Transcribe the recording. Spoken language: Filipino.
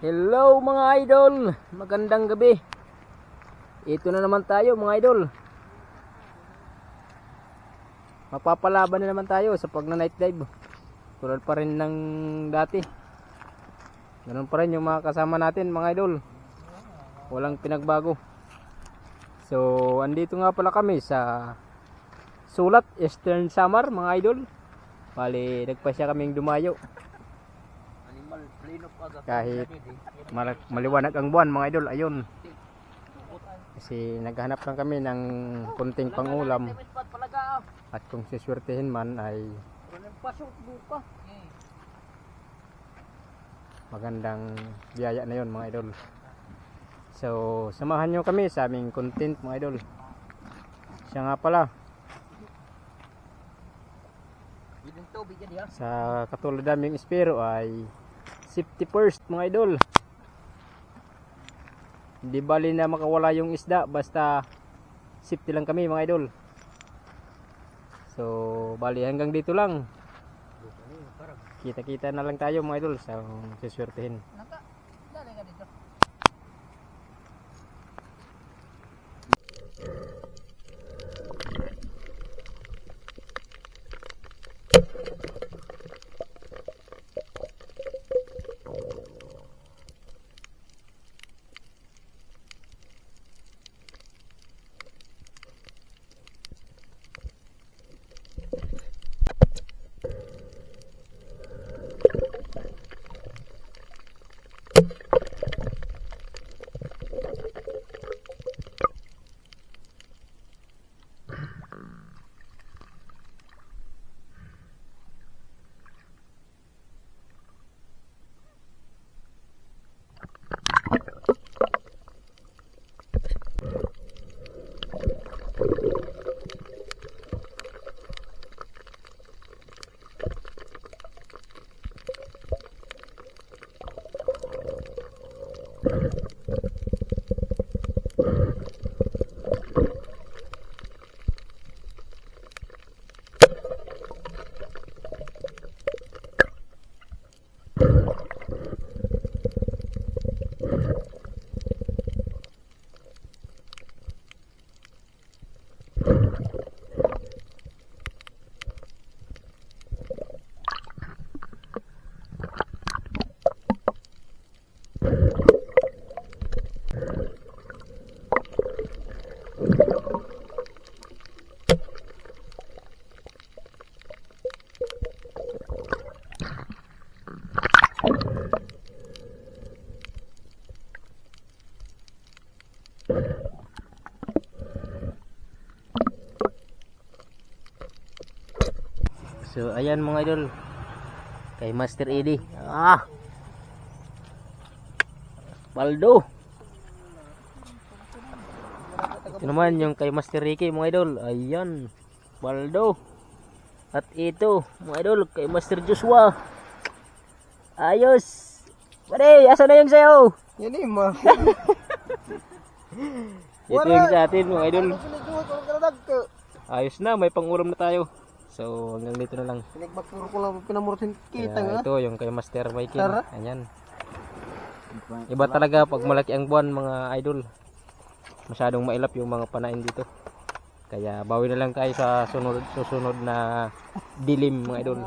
Hello mga idol, magandang gabi. Ito na naman tayo mga idol. Mapapalaban na naman tayo sa pag na night dive. Tulad pa rin ng dati. Ganun pa rin yung mga kasama natin mga idol. Walang pinagbago. So, andito nga pala kami sa Sulat Eastern Samar mga idol. Bali, nagpasya kaming dumayo. Kahit Mal- maliwanag ang buwan mga idol ayun. Kasi naghahanap lang kami ng kunting pangulam. At kung siswertehin man ay magandang biyaya na yon mga idol. So samahan nyo kami sa aming content mga idol. Siya nga pala. Sa katulad naming espero ay safety first mga idol. Hindi bali na makawala yung isda basta safety lang kami mga idol. So bali hanggang dito lang. Kita kita na lang tayo mga idol sa siswertehin. Naka, dali ka dito. So ayan mga idol. Kay Master Eddie. Ah! Baldo ito naman yung kay Master Ricky mga idol. Ayan Baldo at ito mga idol kay Master Joshua. Ayos. Pare asa na yung sayo Yan eh ma. ito yung sa atin mga idol. Ayos na may pangulam na tayo so hanggang dito na lang Pinagbakuro ko lang pinamurtin kita nga. ito yung kay Master Mikey. Tara. Ayan. Iba talaga pag malaki ang buwan mga idol. Masyadong mailap yung mga panain dito. Kaya bawi na lang tayo sa sunod susunod na dilim mga idol.